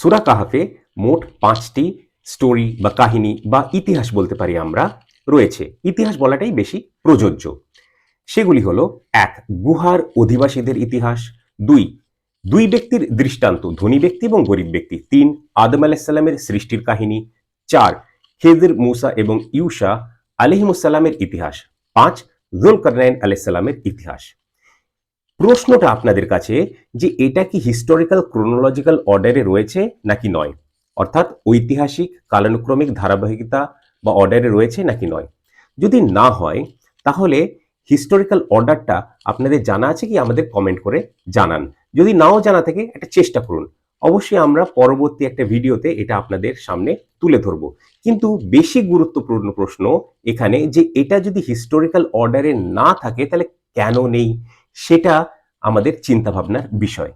সুরা কাহাফে মোট পাঁচটি স্টোরি বা কাহিনী বা ইতিহাস বলতে পারি আমরা রয়েছে। ইতিহাস বলাটাই বেশি প্রযোজ্য। সেগুলি হলো, এক, গুহার অধিবাসীদের ইতিহাস। দুই দুই ব্যক্তির দৃষ্টান্ত, ধনী ব্যক্তি এবং গরিব ব্যক্তি। তিন, আদম আলাহিসাল্লামের সৃষ্টির কাহিনী। চার খেদের মুসা এবং ইউসা আলহিমুসাল্লামের ইতিহাস। পাঁচ, জুলকারনাইন আলাইসাল্লামের ইতিহাস। প্রশ্নটা আপনাদের কাছে যে এটা কি হিস্টোরিক্যাল ক্রোনোলজিক্যাল অর্ডারে রয়েছে নাকি নয়? অর্থাৎ ঐতিহাসিক, কালানুক্রমিক ধারাবাহিকতা বা অর্ডারে রয়েছে নাকি নয়? যদি না হয়, তাহলে হিস্টোরিক্যাল অর্ডারটা আপনাদের জানা আছে কি আমাদের কমেন্ট করে জানান। যদি নাও জানা থাকে, একটা চেষ্টা করুন। অবশ্যই আমরা পরবর্তী একটা ভিডিওতে এটা আপনাদের সামনে তুলে ধরব। কিন্তু বেশি গুরুত্বপূর্ণ প্রশ্ন এখানে যে এটা যদি হিস্টোরিক্যাল অর্ডারে না থাকে, তাহলে কেন নেই? সেটা আমাদের চিন্তাভাবনার বিষয়।